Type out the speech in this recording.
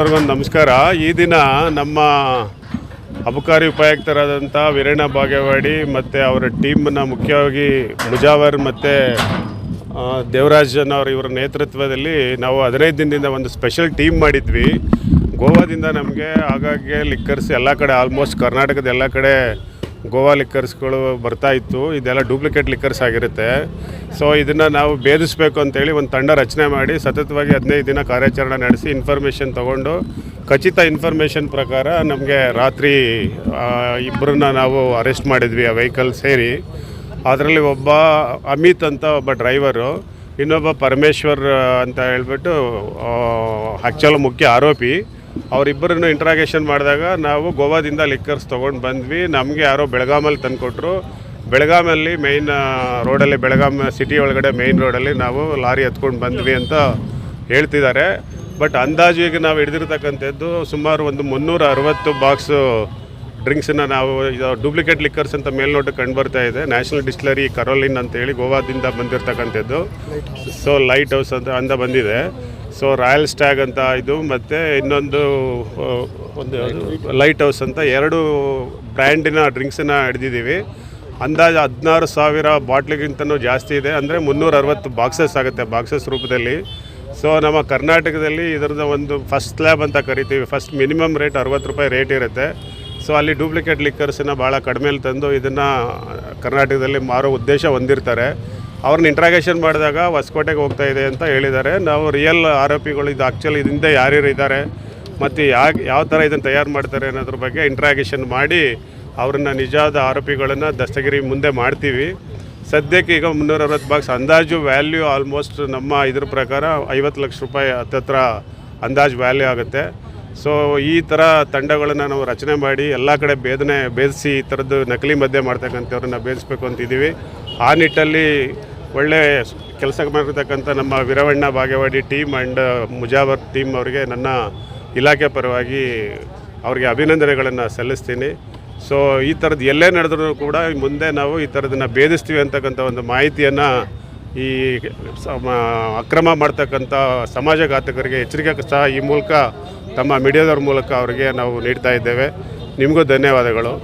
ಎಲ್ಲರಿಗೊಂದು ನಮಸ್ಕಾರ. ಈ ದಿನ ನಮ್ಮ ಅಬಕಾರಿ ಉಪಾಯುಕ್ತರಾದಂಥ ವೀರಣ್ಣ ಬಾಗೇವಾಡಿ ಮತ್ತು ಅವರ ಟೀಮ್ನ ಮುಖ್ಯವಾಗಿ ಮುಜಾವರ್ ಮತ್ತು ದೇವರಾಜನ್ ಅವರ ಇವರ ನೇತೃತ್ವದಲ್ಲಿ ನಾವು ಹದಿನೈದು ದಿನದಿಂದ ಒಂದು ಸ್ಪೆಷಲ್ ಟೀಮ್ ಮಾಡಿದ್ವಿ. ಗೋವಾದಿಂದ ನಮಗೆ ಆಗಾಗ್ಗೆ ಲಿಕ್ಕರ್ಸ್ ಎಲ್ಲ ಕಡೆ ಆಲ್ಮೋಸ್ಟ್ ಕರ್ನಾಟಕದ ಎಲ್ಲ ಕಡೆ ಗೋವಾ ಲಿಕ್ಕರ್ಸ್ಗಳು ಬರ್ತಾ ಇತ್ತು, ಇದೆಲ್ಲ ಡೂಪ್ಲಿಕೇಟ್ ಲಿಕ್ಕರ್ಸ್ ಆಗಿರುತ್ತೆ. ಸೊ ಇದನ್ನು ನಾವು ಭೇದಿಸಬೇಕು ಅಂತೇಳಿ ಒಂದು ತಂಡ ರಚನೆ ಮಾಡಿ, ಸತತವಾಗಿ ಹದಿನೈದು ದಿನ ಕಾರ್ಯಾಚರಣೆ ನಡೆಸಿ ಇನ್ಫಾರ್ಮೇಷನ್ ತೊಗೊಂಡು, ಖಚಿತ ಇನ್ಫಾರ್ಮೇಷನ್ ಪ್ರಕಾರ ನಮಗೆ ರಾತ್ರಿ ಇಬ್ಬರನ್ನ ನಾವು ಅರೆಸ್ಟ್ ಮಾಡಿದ್ವಿ, ಆ ವೆಹಿಕಲ್ ಸೇರಿ. ಅದರಲ್ಲಿ ಒಬ್ಬ ಅಮಿತ್ ಅಂತ ಒಬ್ಬ ಡ್ರೈವರು ಇನ್ನೊಬ್ಬ ಪರಮೇಶ್ವರ್ ಅಂತ ಹೇಳ್ಬಿಟ್ಟು ಆ್ಯಕ್ಚುಲ್ ಮುಖ್ಯ ಆರೋಪಿ. ಅವರಿಬ್ಬರನ್ನು ಇಂಟ್ರಾಗೇಷನ್ ಮಾಡಿದಾಗ ನಾವು ಗೋವಾದಿಂದ ಲಿಕ್ಕರ್ಸ್ ತೊಗೊಂಡು ಬಂದ್ವಿ. ನಮಗೆ ಯಾರೋ ಬೆಳಗಾಮಲ್ಲಿ ತಂದುಕೊಟ್ರು. ಬೆಳಗಾಮಲ್ಲಿ ಮೇಯ್ನ್ ರೋಡಲ್ಲಿ ಬೆಳಗಾಂ ಸಿಟಿ ಒಳಗಡೆ ಮೇಯ್ನ್ ರೋಡಲ್ಲಿ ನಾವು ಲಾರಿ ಹತ್ಕೊಂಡು ಬಂದ್ವಿ ಅಂತ ಹೇಳ್ತಿದ್ದಾರೆ. ಬಟ್ ಅಂದಾಜು ಈಗ ನಾವು ಹಿಡಿದಿರ್ತಕ್ಕಂಥದ್ದು ಸುಮಾರು ಒಂದು ಮುನ್ನೂರ ಅರವತ್ತು ಬಾಕ್ಸು ಡ್ರಿಂಕ್ಸನ್ನು ನಾವು ಇದು ಡೂಪ್ಲಿಕೇಟ್ ಲಿಕ್ಕರ್ಸ್ ಅಂತ ಮೇಲ್ನೋಟಕ್ಕೆ ಕಂಡು ಬರ್ತಾ ಇದೆ. ನ್ಯಾಷನಲ್ ಡಿಸ್ಟಿಲರಿ ಕರೋಲಿನ್ ಅಂತೇಳಿ ಗೋವಾದಿಂದ ಬಂದಿರತಕ್ಕಂಥದ್ದು. ಸೊ ಲೈಟ್ ಹೌಸ್ ಅಂತ ಅಂದ ಬಂದಿದೆ. ಸೊ ರಾಯಲ್ ಸ್ಟ್ಯಾಗ್ ಅಂತ ಇದು, ಮತ್ತು ಇನ್ನೊಂದು ಒಂದು ಲೈಟ್ ಹೌಸ್ ಅಂತ ಎರಡು ಬ್ರ್ಯಾಂಡಿನ ಡ್ರಿಂಕ್ಸನ್ನು ಹಿಡಿದಿದ್ದೀವಿ. ಅಂದಾಜು ಹದಿನಾರು ಸಾವಿರ ಬಾಟ್ಲಿಗಿಂತನೂ ಜಾಸ್ತಿ ಇದೆ. ಅಂದರೆ ಮುನ್ನೂರ ಅರವತ್ತು ಬಾಕ್ಸಸ್ ಆಗುತ್ತೆ ಬಾಕ್ಸಸ್ ರೂಪದಲ್ಲಿ. ಸೊ ನಮ್ಮ ಕರ್ನಾಟಕದಲ್ಲಿ ಇದರದ ಒಂದು ಫಸ್ಟ್ ಲ್ಯಾಬ್ ಅಂತ ಕರಿತೀವಿ. ಫಸ್ಟ್ ಮಿನಿಮಮ್ ರೇಟ್ ಅರವತ್ತು ರೂಪಾಯಿ ರೇಟ್ ಇರುತ್ತೆ. ಸೊ ಅಲ್ಲಿ ಡೂಪ್ಲಿಕೇಟ್ ಲಿಕ್ಕರ್ಸನ್ನು ಭಾಳ ಕಡಿಮೆಲಿ ತಂದು ಇದನ್ನು ಕರ್ನಾಟಕದಲ್ಲಿ ಮಾರೋ ಉದ್ದೇಶ ಹೊಂದಿರ್ತಾರೆ. ಅವ್ರನ್ನ ಇಂಟ್ರಾಗೇಷನ್ ಮಾಡಿದಾಗ ಹೊಸಕೋಟೆಗೆ ಹೋಗ್ತಾ ಇದೆ ಅಂತ ಹೇಳಿದ್ದಾರೆ. ನಾವು ರಿಯಲ್ ಆರೋಪಿಗಳು ಇದು ಆ್ಯಕ್ಚುಲಿ ಇದರಿಂದ ಯಾರ್ಯಾರು ಇದ್ದಾರೆ, ಮತ್ತು ಯಾಕೆ ಯಾವ ಥರ ಇದನ್ನು ತಯಾರು ಮಾಡ್ತಾರೆ ಅನ್ನೋದ್ರ ಬಗ್ಗೆ ಇಂಟ್ರಾಗೇಷನ್ ಮಾಡಿ ಅವ್ರನ್ನ ನಿಜವಾದ ಆರೋಪಿಗಳನ್ನು ದಸ್ತಗಿರಿ ಮುಂದೆ ಮಾಡ್ತೀವಿ. ಸದ್ಯಕ್ಕೆ ಈಗ ಮುನ್ನೂರ ಅರವತ್ತು ಬಾಕ್ಸ್ ಅಂದಾಜು ವ್ಯಾಲ್ಯೂ ಆಲ್ಮೋಸ್ಟ್ ನಮ್ಮ ಇದ್ರ ಪ್ರಕಾರ ಐವತ್ತು ಲಕ್ಷ ರೂಪಾಯಿ ಹತ್ತತ್ರ ಅಂದಾಜು ವ್ಯಾಲ್ಯೂ ಆಗುತ್ತೆ. ಸೊ ಈ ಥರ ತಂಡಗಳನ್ನು ನಾವು ರಚನೆ ಮಾಡಿ ಎಲ್ಲ ಕಡೆ ಭೇದನೆ ಭೇದಿಸಿ ಈ ಥರದ್ದು ನಕಲಿ ಮದ್ಯ ಮಾಡ್ತಕ್ಕಂಥವ್ರನ್ನ ಭೇದಿಸ್ಬೇಕು ಅಂತಿದ್ದೀವಿ ಆ ನಿಟ್ಟಲ್ಲಿ ಒಳ್ಳೆ ಕೆಲಸ ಮಾಡಿರ್ತಕ್ಕಂಥ ನಮ್ಮ Veeravanna Bagewadi team and Mujawar team ಅವರಿಗೆ ನನ್ನ ಇಲಾಖೆ ಪರವಾಗಿ ಅವರಿಗೆ ಅಭಿನಂದನೆಗಳನ್ನು ಸಲ್ಲಿಸ್ತೀನಿ. ಸೊ ಈ ಥರದ್ದು ಎಲ್ಲೇ ನಡೆದ್ರೂ ಕೂಡ ಮುಂದೆ ನಾವು ಈ ಥರದನ್ನು ಭೇದಿಸ್ತೀವಿ ಅಂತಕ್ಕಂಥ ಒಂದು ಮಾಹಿತಿಯನ್ನು ಈ ಅಕ್ರಮ ಮಾಡ್ತಕ್ಕಂಥ ಸಮಾಜಘಾತಕರಿಗೆ ಎಚ್ಚರಿಕೆ ಸಹ ಈ ಮೂಲಕ ತಮ್ಮ ಮೀಡಿಯಾದವ್ರ ಮೂಲಕ ಅವರಿಗೆ ನಾವು ನೀಡ್ತಾ ಇದ್ದೇವೆ. ನಿಮಗೂ ಧನ್ಯವಾದಗಳು.